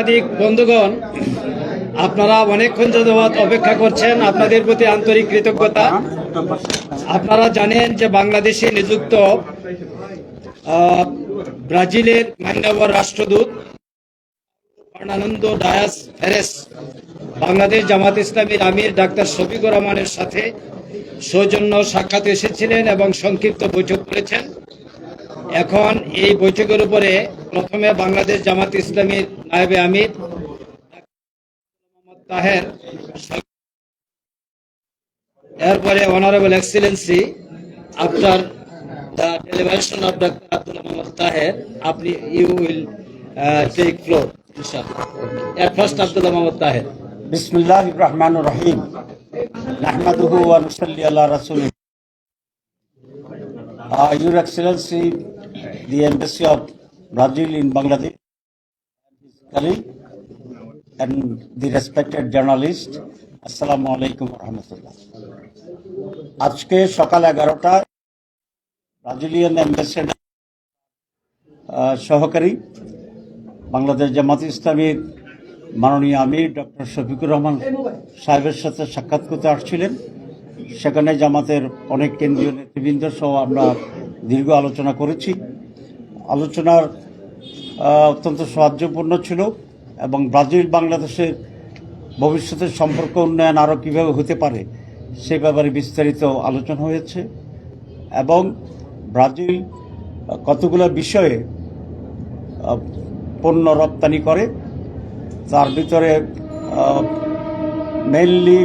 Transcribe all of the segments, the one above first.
সাংবাদিক, বন্ধুগণ, আপনারা অনেকক্ষণ যাবৎ অপেক্ষা করছেন আপনাদের প্রতি আন্তরিক কৃতজ্ঞতা। আপনারা জানেন যে বাংলাদেশে নিযুক্ত ব্রাজিলের মান্যবর রাষ্ট্রদূত ডায়াস ফেরেস বাংলাদেশ জামাত ইসলামীর আমির ডাক্তার শফিকুর রহমানের সাথে সৌজন্য সাক্ষাৎ এসেছিলেন এবং সংক্ষিপ্ত বৈঠক করেছেন। এখন এই বৈঠকের উপরে প্রথমে বাংলাদেশ জামাত ইসলামীর নায়েবে আমির। মোহাম্মদ তাহের। এরপরে honourable excellency after the deliberation of doctor Abdul Mohammad Taher আপনি ইউ উইল টেক ফ্লোর ইনশাআল্লাহ ফার্স্ট আব্দুল মোহাম্মদ তাহের বিসমিল্লাহ রহমান রহিম নাহমাদুহু ওয়া নুসাল্লি আলা রাসূলি Your Excellency, the Embassy of Brazil in Bangladesh, colleague, and the respected journalist, Assalamu alaikum রহমতুল্লাহ আজকে সকাল এগারোটায় ব্রাজিলিয়ান অ্যাম্বাসেডার সহকারী বাংলাদেশ জামাত ইসলামীর মাননীয় আমির ডক্টর শফিকুর রহমান সাহেবের সাথে সাক্ষাৎ করতে আসছিলেন। সেখানে জামাতের অনেক কেন্দ্রীয় নেতৃবৃন্দ সহ আমরা দীর্ঘ আলোচনা করেছি। আলোচনার অত্যন্ত সাহায্যপূর্ণ ছিল এবং ব্রাজিল বাংলাদেশের ভবিষ্যতের সম্পর্ক উন্নয়ন আরও কীভাবে হতে পারে সে ব্যাপারে বিস্তারিত আলোচনা হয়েছে। এবং ব্রাজিল কতগুলো বিষয়ে পণ্য রপ্তানি করে তার ভিতরে মেইনলি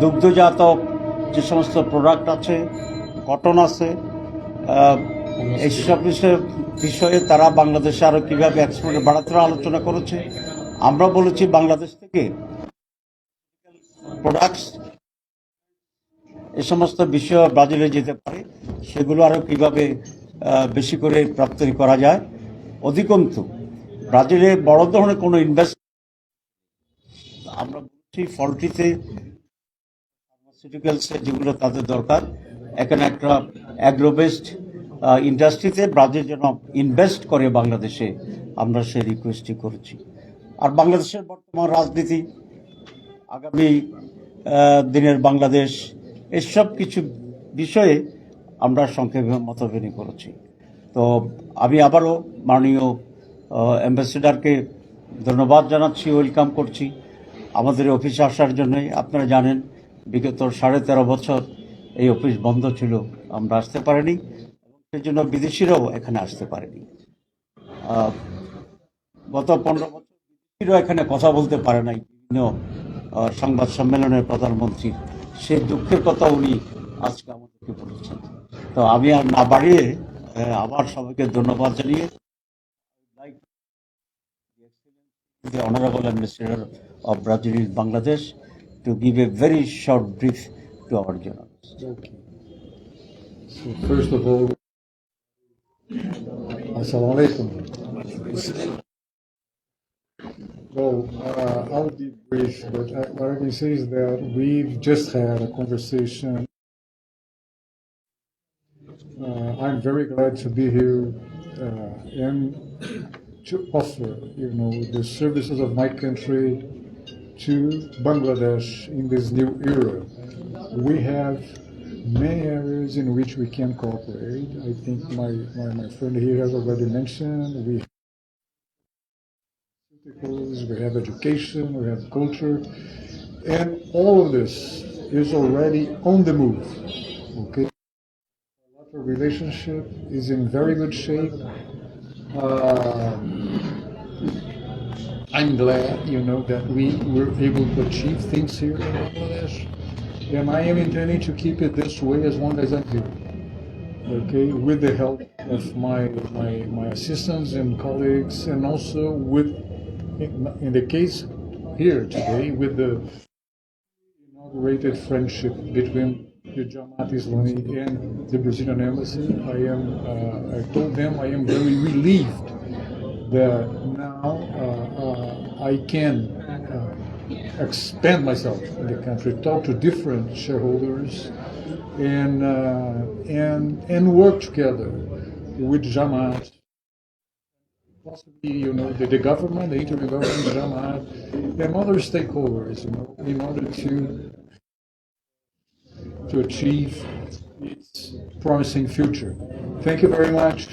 দুগ্ধজাত যে সমস্ত প্রোডাক্ট আছে কটন আছে এইসব বিষয়ে বিষয়ে তারা বাংলাদেশে আরও কীভাবে এক্সপোর্ট বাড়াতে আলোচনা করেছে, আমরা বলেছি বাংলাদেশ থেকে প্রোডাক্টস এই সমস্ত বিষয় ব্রাজিলে যেতে পারে, সেগুলো আরও কীভাবে বেশি করে প্রাপ্তি করা যায়। অধিকন্তু, ব্রাজিলে বড় ধরনের কোনো ইনভেস্ট আমরা বলছি ফলটিতে ফার্মাসিউটিক্যালসে যেগুলো তাদের দরকার, এখানে একটা অ্যাগ্রোবেস্ট ইন্ডাস্ট্রিতে ব্রাজিল যেন ইনভেস্ট করে বাংলাদেশে, আমরা সেই রিকোয়েস্টই করেছি। আর বাংলাদেশের বর্তমান রাজনীতি, আগামী দিনের বাংলাদেশ, এসব কিছু বিষয়ে আমরা সংক্ষেপে মতবিনিময় করেছি। তো আমি আবারও মাননীয় অ্যাম্বাসেডারকে ধন্যবাদ জানাচ্ছি ওয়েলকাম করছি। আমাদের অফিসে আসার জন্যই, আপনারা জানেন, বিগত সাড়ে তেরো বছর এই অফিস বন্ধ ছিল, আমরা আসতে পারিনি। সেই জন্য বিদেশিরাও এখানে আসতে পারেনি। গত পনেরো বছর বিদেশিরাও এখানে কথা বলতে পারে নাই। বিভিন্ন সংবাদ সম্মেলনের প্রধানমন্ত্রী সেই দুঃখের কথা উনি আজকে আমাদেরকে বলেছেন। তো আমি আর না বাড়িয়ে আবার সবাইকে ধন্যবাদ জানিয়ে the Honorable Ambassador of Brazil in Bangladesh to give a very short brief to our first of all, Assalamu alaikum. Well, uh, I'll be brief, but what I can say is that we've just had a conversation. Uh, I'm very glad to be here uh, and to offer, you know, the services of my country to Bangladesh in this new era. We have many areas in which we can cooperate. I think my, my, my friend here has already mentioned we have we have education, we have culture, and all of this is already on the move. Okay? Our relationship is in very good shape. Um, I'm glad, you know, that we were able to achieve things here in Bangladesh. And I am intending to keep it this way as long as I'm here. Okay, with the help of my, my, my assistants and colleagues, and also with, in the case here today, with the inaugurated friendship between the Jamaat Islami and the Brazilian embassy. I am, uh, I told them I am very relieved that now uh, uh, I can expand myself in the country, talk to different shareholders, and uh, and and work together with Jamaat possibly, you know, the, the government, the intergovernmental Jamaat, and other stakeholders, you know, in order to to achieve its promising future. Thank you very much.